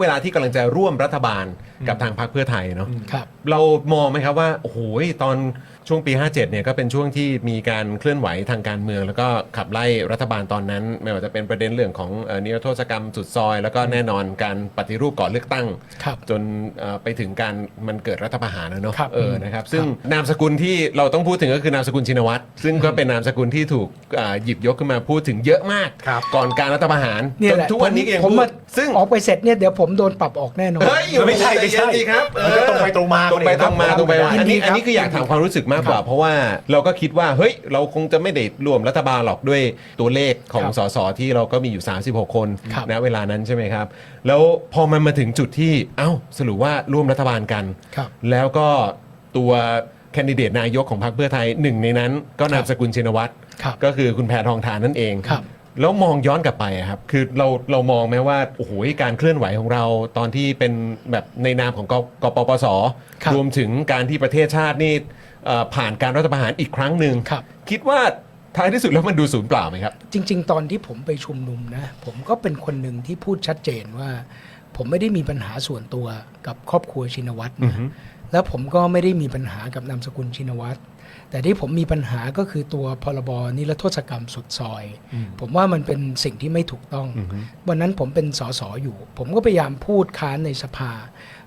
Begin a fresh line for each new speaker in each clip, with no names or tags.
เวลาที่กำลังจะร่วมรัฐบาลกับทางพรรคเพื่อไทยเนาะ
ครับ
เรามองไหมครับว่าโอ้โหตอนช่วงปี 57 เนี่ยก็เป็นช่วงที่มีการเคลื่อนไหวทางการเมือง แล้วก็ขับไล่รัฐบาลตอนนั้น ไม่ว่าจะเป็นประเด็นเรื่องของเอ่อนิรโทษกรรมสุดซอย แล้วก็แน่นอนการปฏิรูปก่อนเลือกตั้ง
ครับ
จนเอ่อไปถึงการมันเกิดรัฐประหารนะเนาะ
ครับ
เออนะครับซึ่งนามสกุลที่เราต้องพูดถึงก็คือนามสกุลชินวัตรซึ่งก็เป็นนามสกุลที่ถูกอ่าหยิบยกขึ้นมาพูดถึงเยอะมาก
ครับ
ก่อนการรัฐประหาร
เนี่ย
จน
แหละ
ทุกวันนี้ก็ยัง
ผม
พู
มา
ด ซึ่ง
ออกไปเสร็จเนี่ยเดี๋ยวผมโดนปรับออกแน่นอน
เฮ้ย
ไม่ใช่ไม่ใช่
ใจเย็นดีครับ
มันก็ตรงไปตรงมา
ตรงไปตรงมา
ครับ
ตรงไปมา
ยิ
อัน
นดี
นี้
ครับ
อันนี้คืออยากถามความรู้สึกมากกว่า
ครับ
เพราะว่าเราก็คิดว่า เฮ้ย เราคงจะไม่ได้รวมรัฐบาลหรอกด้วยตัวเลขของ
ครับ
สสที่เราก็มีอยู่ 36 คน
ครับ
ณเวลานั้นใช่ไหมครับ แล้วพอมันมาถึงจุดที่เอ้าสรุปว่าร่วมรัฐบาลกัน
ครับ
แล้วก็ตัวแคนดิเดตนายกของพรรคเพื่อไทยหนึ่งในนั้น ก็นามสกุลชินวัตร
ครับ
ก็คือคุณแพทองทานนั่นเอง
ครับ
แล้วมองย้อนกลับไปอะครับ คือเราเรามองไหมว่าโอ้โหการเคลื่อนไหวของเราตอนที่เป็นแบบในนามของกกปปส
ครับ
รวมถึงการที่ประเทศชาตินี่เอ่อผ่านการรัฐประหารอีกครั้งหนึ่ง
ครับ
คิดว่าท้ายที่สุดแล้วมันดูสูญเปล่าไหมครับ
จริง ๆ ตอนที่ผมไปชุมนุมนะ ผมก็เป็นคนหนึ่งที่พูดชัดเจนว่า ผมไม่ได้มีปัญหาส่วนตัวกับครอบครัวชินวัตร
อือ
นะ
ฮึ
แล้วผมก็ไม่ได้มีปัญหากับนามสกุลชินวัตรแต่ที่ผมมีปัญหาก็คือตัวพรบนิรโทษกรรมสุดซอย ผมว่ามันเป็นสิ่งที่ไม่ถูกต้อง
อือฮึ
วันนั้นผมเป็นสสอยู่ ผมก็พยายามพูดค้านในสภา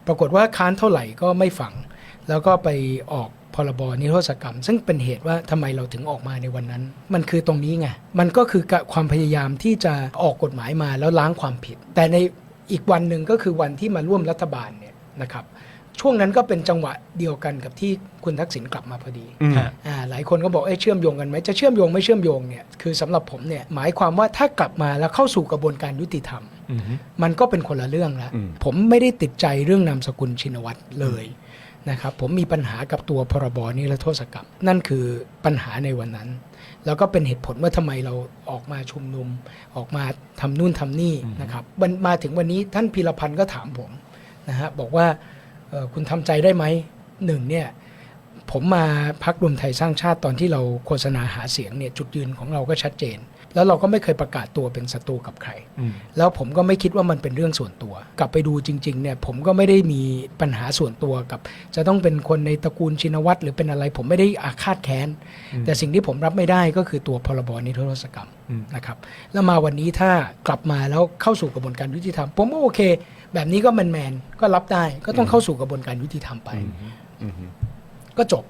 ปรากฏว่าค้านเท่าไหร่ก็ไม่ฟัง แล้วก็ไปออกพรบนิรโทษกรรม ซึ่งเป็นเหตุว่าทำไมเราถึงออกมาในวันนั้น มันคือตรงนี้ไงมันก็คือความพยายามที่จะออกกฎหมายมาแล้วล้างความผิด แต่ในอีกวันหนึ่งก็คือวันที่มาร่วมรัฐบาลเนี่ยนะครับ ช่วงนั้นก็เป็นจังหวะเดียวกันกับที่คุณทักษิณกลับมาพอดี
อืม
อ่าหลายคนก็บอกเอ้ยเชื่อมโยงกันไหมจะเชื่อมโยงไม่เชื่อมโยงเนี่ยคือสำหรับผมเนี่ยหมายความว่าถ้ากลับมาแล้วเข้าสู่กระบวนการยุติธรรมมันก็เป็นคนละเรื่องแล้ว
อืม
ผมไม่ได้ติดใจเรื่องนามสกุลชินวัตรเลยนะครับ ผมมีปัญหากับตัวพรบนิรโทษกรรม นั่นคือปัญหาในวันนั้น แล้วก็เป็นเหตุผลว่าทำไมเราออกมาชุมนุม ออกมาทำนู่นทำนี่นะครับวันมาถึงวันนี้ท่านพีรพันธ์ก็ถามผมนะฮะบอกว่าเอ่อ คุณทำใจได้ไหมหนึ่งเนี่ยผมมาพักรวมไทยสร้างชาติตอนที่เราโฆษณาหาเสียงเนี่ยจุดยืนของเราก็ชัดเจน แล้วเราก็ไม่เคยประกาศตัวเป็นศัตรูกับใคร แล้วผมก็ไม่คิดว่ามันเป็นเรื่องส่วนตัว กลับไปดูจริงๆเนี่ยผมก็ไม่ได้มีปัญหาส่วนตัวกับ จะต้องเป็นคนในตระกูลชินวัตรหรือเป็นอะไรผมไม่ได้อาฆาตแค้น แต่สิ่งที่ผมรับไม่ได้ก็คือตัวพรบนิรโทษกรรมนะครับแล้วมาวันนี้ถ้ากลับมาแล้วเข้าสู่กระบวนการยุติธรรมผมก็โอเค แบบนี้ก็แมนๆก็รับได้ก็ต้องเข้าสู่กระบวนการยุติธรรมไป ก็จบ